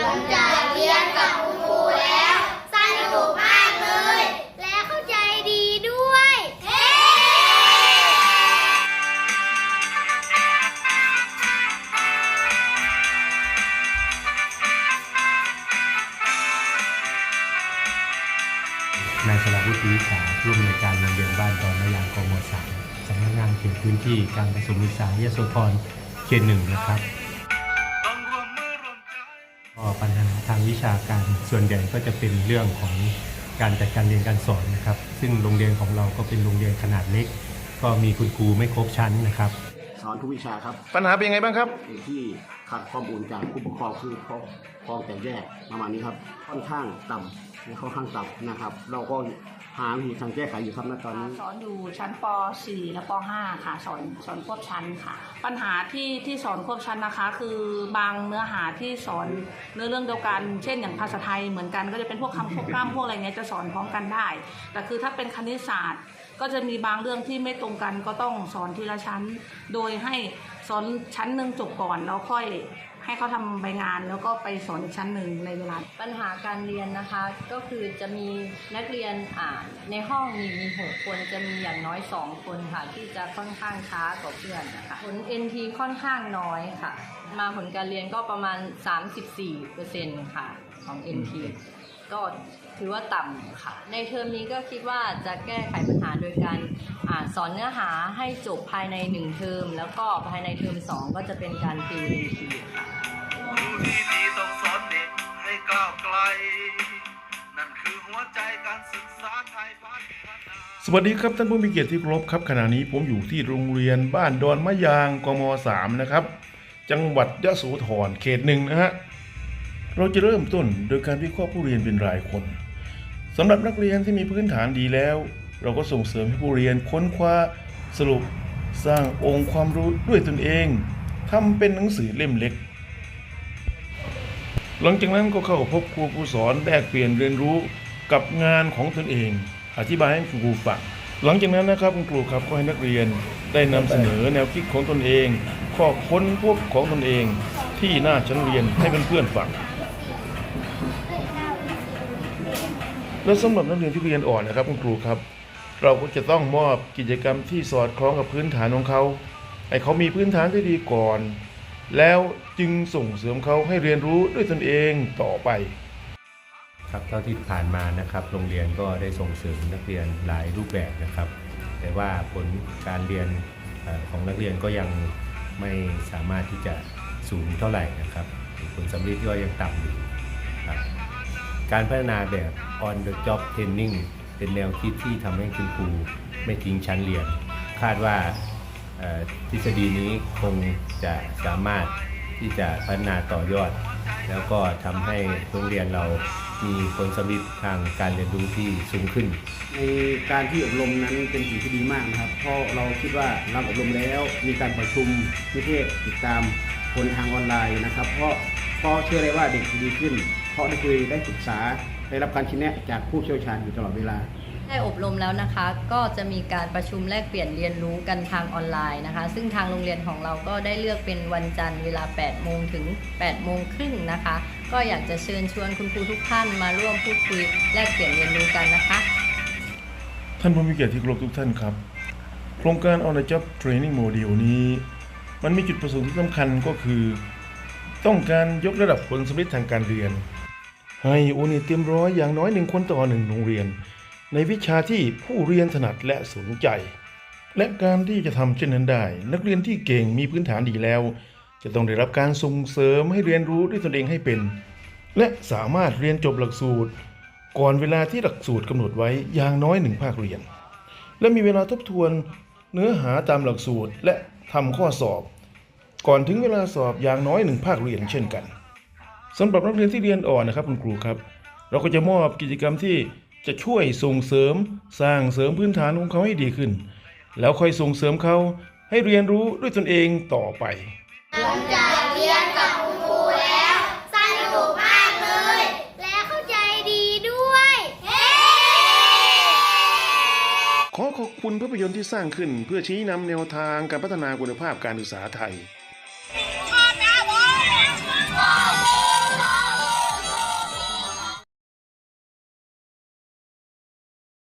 หลังจากเรียนกับคุณครูแล้วสนุกมากเลย และเข้าใจดีด้วย เฮ้นายสราวุฒิวิสาร่วมในวยการโรงเรียนบ้านดอนมะยางกมสามสำนักงานเขตพื้นที่การประถมศึกษายโสธรเขตหนึ่งนะครับ ปัญหาทางวิชาการส่วนใหญ่ก็จะเป็นเรื่องของการจัดการเรียนการสอนนะครับ ซึ่งโรงเรียนของเราก็เป็นโรงเรียนขนาดเล็ก ก็มีคุณครูไม่ครบชั้นนะครับ สอนทุกวิชาครับ ปัญหาเป็นยังไงบ้างครับสิ่งที่ ขาดข้อมูลจากผู้ปกครองคือเข้อข้อแตกแยกประมาณนี้ครับ ค่อนข้างต่ำและค่อนข้างต่ำนะครับ เราก็หาวิธีทางแก้ไขอยู่ครับณตอนนี้สอนอยู่ชั้นป .4 และป .5 ค่ะ สอนสอนควบชั้นค่ะ ปัญหาที่ที่สอนควบชั้นนะคะ คือบางเนื้อหาที่สอนเนื้อเรื่องเดียวกัน เช่นอย่างภาษาไทยเหมือนกันก็จะเป็นพวกคำควบกล้ำพวกอะไรเงี้ยจะสอนพร้อมกันได้ แต่คือถ้าเป็นคณิตศาสตร์ ก็จะมีบางเรื่องที่ไม่ตรงกันก็ต้องสอนทีละชั้น โดยให้ สอนชั้นหนึ่งจบก่อนแล้วค่อยให้เขาทำใบงานแล้วก็ไปสอนอีกชั้นหนึ่งในเวลา ปัญหาการเรียนนะคะ ก็คือจะมีนักเรียนอ่านในห้องมีมีหกคนจะมีอย่างน้อยสองคนค่ะ ที่จะค่อนข้างช้ากว่าเพื่อนนะคะผล NT ค่อนข้างน้อยค่ะ มาผลการเรียนก็ประมาณ 34%ค่ะของ NT ก็ถือว่าต่ำค่ะ ในเทอมนี้ก็คิดว่าจะแก้ไขปัญหาโดยการอสอนเนื้อหาให้จบภายในหนึ่งเทอม แล้วก็ภายในเทอมสองก็จะเป็นการติว NT ค่ะครูที่ดีต้องสอนเด็กให้ก้าวไกล นั่นคือหัวใจการศึกษาไทยพัฒนาสวัสดีครับท่านผู้มีเกียรติที่เคารพครับขณะนี้ผมอยู่ที่โรงเรียนบ้านดอนมะยางกม 3 นะครับ จังหวัดยะโสธรเขตหนึ่งนะฮะ เราจะเริ่มต้นโดยการวิเคราะห์ผู้เรียนเป็นรายคนสำหรับนักเรียนที่มีพื้นฐานดีแล้ว เราก็ส่งเสริมให้ผู้เรียนค้นคว้า สรุป สร้างองค์ความรู้ด้วยตนเองทำเป็นหนังสือเล่มเล็ก หลังจากนั้นก็เข้าพบครูผู้สอนแลกเปลี่ยนเรียนรู้กับงานของตนเอง อธิบายให้คุณครูฟังหลังจากนั้นนะครับคุณครูครับก็ให้นักเรียนได้นำเสนอแนวคิดของตนเอง ข้อค้นพบของตนเอง ที่หน้าชั้นเรียนให้เพื่อนๆฟัง และสำหรับนักเรียนที่เรียนอ่อนนะครับคุณครูครับ เราก็จะต้องมอบกิจกรรมที่สอดคล้องกับพื้นฐานของเขาให้เขามีพื้นฐานที่ดีก่อน แล้วจึงส่งเสริมเขาให้เรียนรู้ด้วยตนเองต่อไป ครับเท่าที่ผ่านมานะครับ โรงเรียนก็ได้ส่งเสริมนักเรียนหลายรูปแบบนะครับ แต่ว่าผลการเรียนของนักเรียนก็ยังไม่สามารถที่จะสูงเท่าไหร่นะครับ ผลสำเร็จก็ยังต่ำอยู่ครับ การพัฒนาแบบ on the job training เป็นแนวคิดที่ทำให้คุณครูไม่ทิ้งชั้นเรียน คาดว่าทฤษฎีนี้คงจะสามารถที่จะพัฒนาต่อยอด แล้วก็ทำให้โรงเรียนเรามีผลสำเร็จทางการเรียนรู้ที่สูงขึ้น ในการที่อบรมนั้นเป็นสิ่งที่ดีมากนะครับ เพราะเราคิดว่าเราอบรมแล้ว มีการประชุมนิเทศติดตามผลทางออนไลน์นะครับ เพราะ เพราะเชื่อได้ว่าเด็กจะดีขึ้น เพราะได้คุยได้ศึกษาได้รับการชี้แนะจากผู้เชี่ยวชาญอยู่ตลอดเวลา ได้อบรมแล้วนะคะ ก็จะมีการประชุมแลกเปลี่ยนเรียนรู้กันทางออนไลน์นะคะ ซึ่งทางโรงเรียนของเราก็ได้เลือกเป็นวันจันทร์เวลา 8 โมงถึง 8 โมงครึ่งนะคะ ก็อยากจะเชิญชวนคุณครูทุกท่านมาร่วมพูดคุยแลกเปลี่ยนเรียนรู้กันนะคะ ท่านผู้มีเกียรติที่เคารพทุกท่านครับ โครงการ On the Job Training Module นี้ มันมีจุดประสงค์ที่สำคัญก็คือ ต้องการยกระดับผลสำเร็จทางการเรียน ให้โอเนตเต็มร้อยอย่างน้อยหนึ่งคนต่อหนึ่งโรงเรียน ในวิชาที่ผู้เรียนถนัดและสนใจ และการที่จะทำเช่นนั้นได้ นักเรียนที่เก่งมีพื้นฐานดีแล้ว จะต้องได้รับการส่งเสริมให้เรียนรู้ด้วยตนเองให้เป็น และสามารถเรียนจบหลักสูตร ก่อนเวลาที่หลักสูตรกำหนดไว้อย่างน้อยหนึ่งภาคเรียน และมีเวลาทบทวนเนื้อหาตามหลักสูตรและทำข้อสอบ ก่อนถึงเวลาสอบอย่างน้อยหนึ่งภาคเรียนเช่นกันสำหรับนักเรียนที่เรียนอ่อนนะครับคุณครูครับ เราก็จะมอบกิจกรรมที่จะช่วยส่งเสริมสร้างเสริมพื้นฐานของเขาให้ดีขึ้น แล้วค่อยส่งเสริมเขาให้เรียนรู้ด้วยตนเองต่อไปหลังจากเรียนกับคุณครูแล้วสนุกมากเลย และเข้าใจดีด้วยเฮ้ขอขอบคุณภาพยนตร์ที่สร้างขึ้นเพื่อชี้นำแนวทางการพัฒนาคุณภาพการศึกษาไทย Oh!